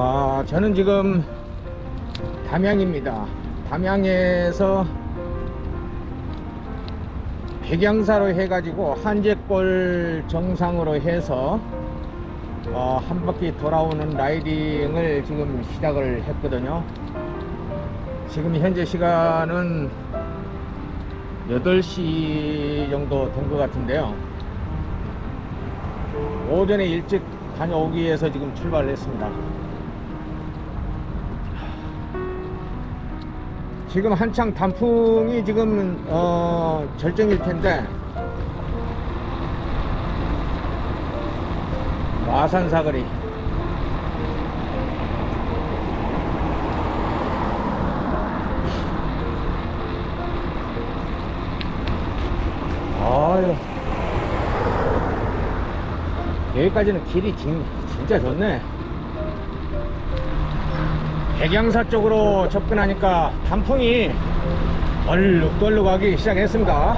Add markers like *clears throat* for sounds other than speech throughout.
아, 저는 지금 담양입니다. 담양에서 백양사로 해가지고 한제골 정상으로 해서 어, 한 바퀴 돌아오는 라이딩을 지금 시작을 했거든요. 지금 현재 시간은 8시 정도 된 것 같은데요. 오전에 일찍 다녀오기 위해서 지금 출발을 했습니다. 지금 한창 단풍이 지금 어, 절정일 텐데. 마산 사거리. 아유. 여기까지는 길이 진, 진짜 좋네 백양사 쪽으로 접근하니까 단풍이 얼룩덜룩하기 시작했습니다.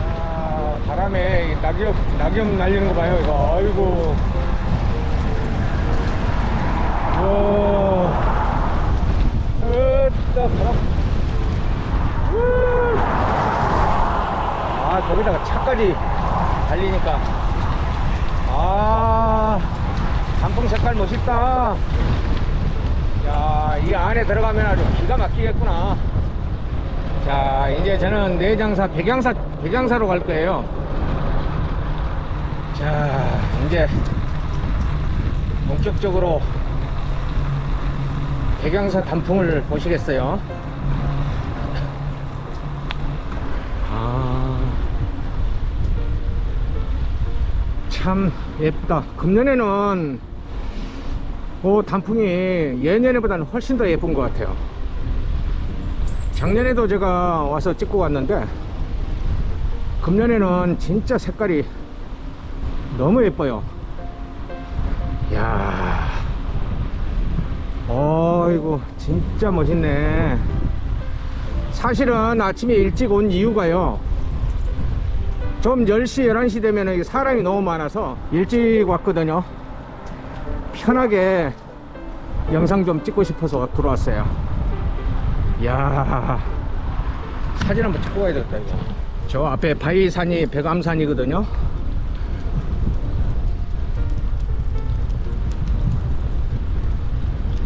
아, 바람에 이 낙엽 낙엽 날리는 거 봐요 이거. 아이고. 우와 으따 바람. 우. 아 거기다가 차까지 달리니까. 아 단풍 색깔 멋있다 야, 이 안에 들어가면 아주 기가 막히겠구나. 자, 이제 저는 내장사, 백양사, 백양사로 갈 거예요. 자, 이제 본격적으로 백양사 단풍을 보시겠어요. 아, 참 예쁘다. 금년에는 그 단풍이 예년에보다는 훨씬 더 예쁜 것 같아요. 작년에도 제가 와서 찍고 갔는데 금년에는 진짜 색깔이 너무 예뻐요. 야, 어이구 진짜 멋있네. 사실은 아침에 일찍 온 이유가요. 좀 10시, 11시 되면 사람이 너무 많아서 일찍 왔거든요. 편하게 영상 좀 찍고 싶어서 들어왔어요. 이야, 사진 한번 찍고 가야 되겠다, 이거. 저 앞에 바위산이 백암산이거든요.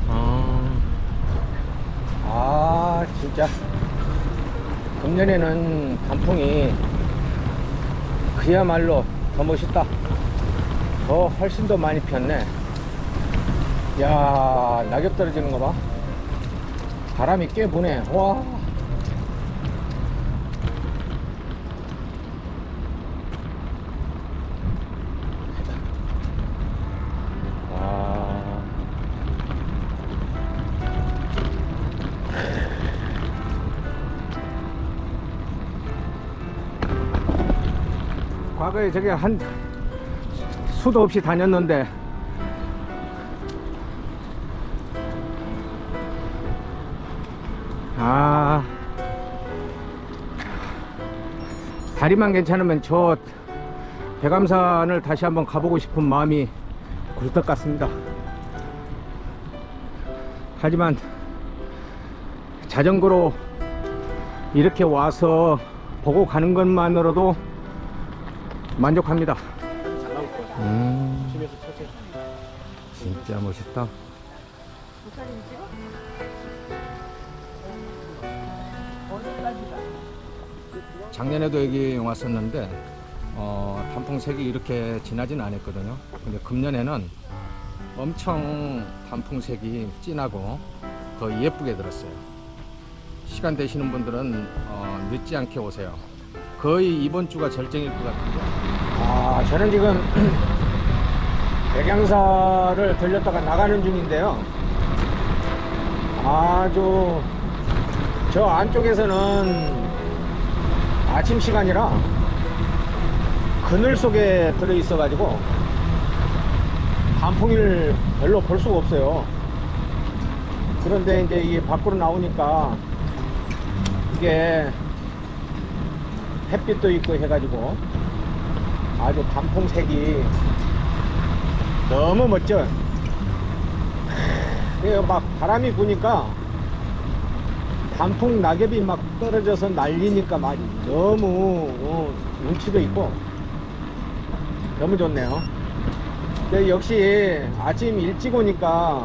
아, 아, 진짜. 금년에는 단풍이 그야말로 더 멋있다. 더 훨씬 더 많이 폈네. 야 낙엽 떨어지는 거 봐. 바람이 꽤 부네. 와. 와. 과거에 저기 한 수도 없이 다녔는데 아. 다리만 괜찮으면 저 백암산을 다시 한번 가보고 싶은 마음이 굴떡 같습니다. 하지만 자전거로 이렇게 와서 보고 가는 것만으로도 만족합니다. 음, 진짜 멋있다 작년에도 여기 왔었는데 어, 단풍색이 이렇게 진하진 않았거든요. 근데 금년에는 엄청 단풍색이 진하고 더 예쁘게 들었어요. 시간 되시는 분들은 어, 늦지 않게 오세요. 거의 이번 주가 절정일 것 같은데. 아, 저는 지금 *clears throat* 백양사를 들렸다가 나가는 중인데요. 아주 저 안쪽에서는 아침 시간이라 그늘 속에 들어 있어 가지고 단풍을 별로 볼 수가 없어요. 그런데 이제 이게 밖으로 나오니까 이게 햇빛도 있고 해가지고 아주 단풍색이 너무 멋져. 막 바람이 부니까 단풍 낙엽이 막 떨어져서 날리니까 막 너무 어, 운치도 있고 너무 좋네요. 근데 역시 아침 일찍 오니까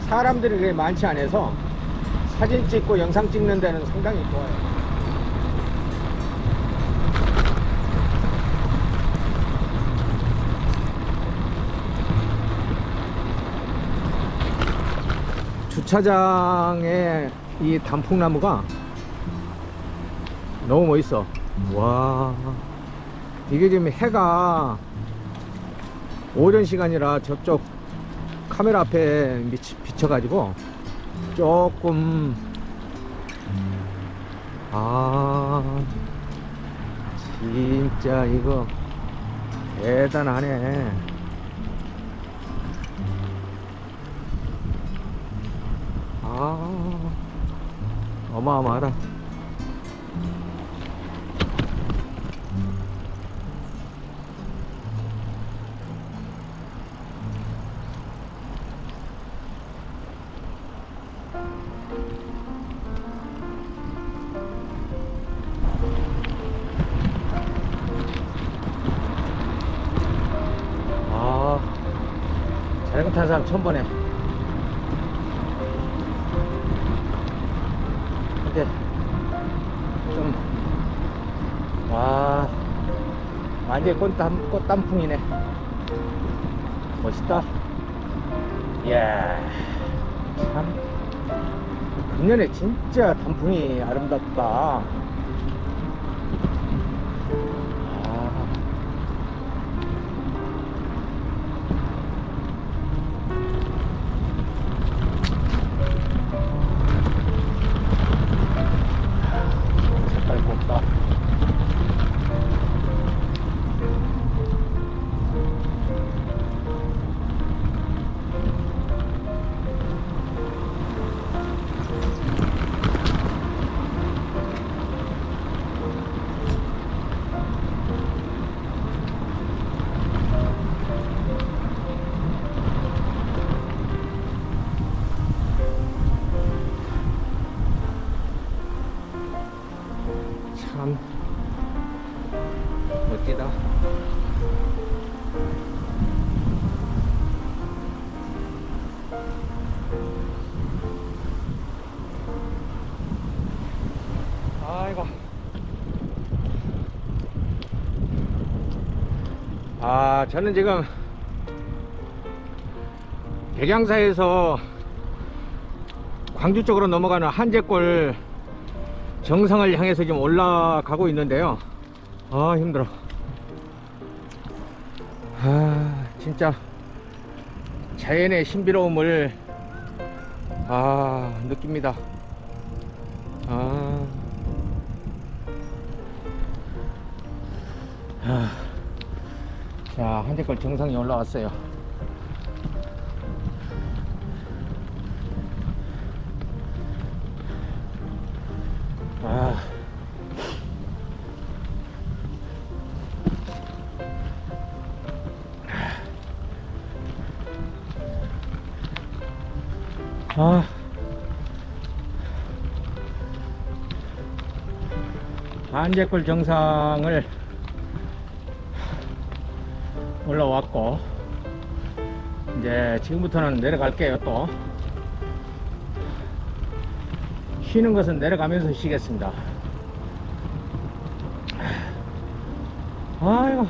사람들이 그렇게 많지 않아서 사진 찍고 영상 찍는 데는 상당히 좋아요. 주차장에 이 단풍나무가 너무 멋있어. 와. 이게 지금 해가 오전 시간이라 저쪽 카메라 앞에 미치, 비쳐 가지고 조금 아 진짜 이거 대단하네 아 어마어마하다. 아 자전거 타는 사람 처음 보네 완전 꽃단, 꽃단풍이네. 멋있다. 이야, 참. 금년에 진짜 단풍이 아름답다. 아, 저는 지금 백양사에서 광주 쪽으로 넘어가는 한제골 정상을 향해서 지금 올라가고 있는데요. 아, 힘들어. 아, 진짜 자연의 신비로움을 아, 느낍니다. 아. 아. 자, 한제골 정상에 올라왔어요. 아. 아. 한제골 정상을 올라왔고 이제 지금부터는 내려갈게요 또. 쉬는 것은 내려가면서 쉬겠습니다. 아이고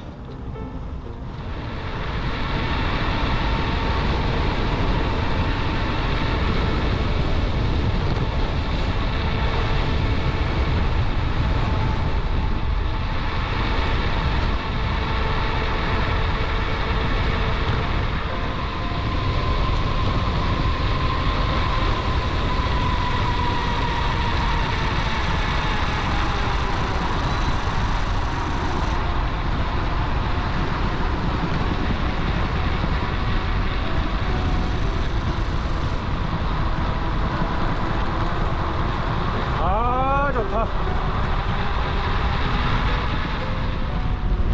아 좋다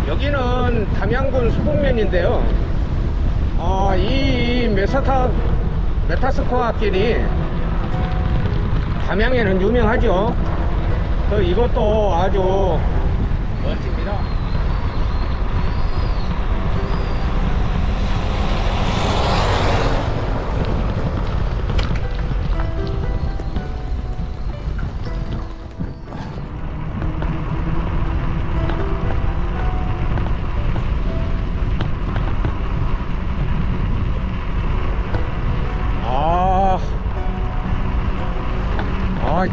여기는 담양군 수곡면인데요 아, 이 메사타 메타스코아 길이 담양에는 유명하죠. 그 이것도 아주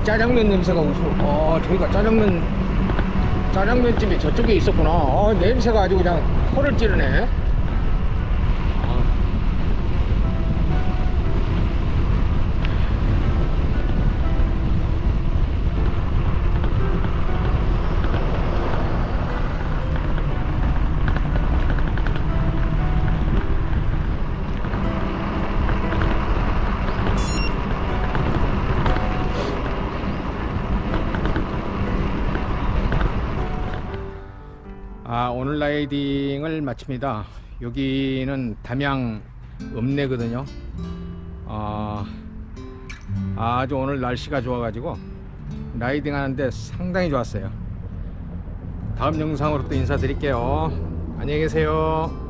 짜장면 냄새가 우수. 아, 저희가 짜장면 짜장면집이 저쪽에 있었구나. 아, 냄새가 아주 그냥 코를 찌르네. 아, 오늘 라이딩을 마칩니다. 여기는 담양 읍내거든요. 아, 아주 오늘 날씨가 좋아가지고 라이딩 하는데 상당히 좋았어요. 다음 영상으로 또 인사드릴게요. 안녕히 계세요.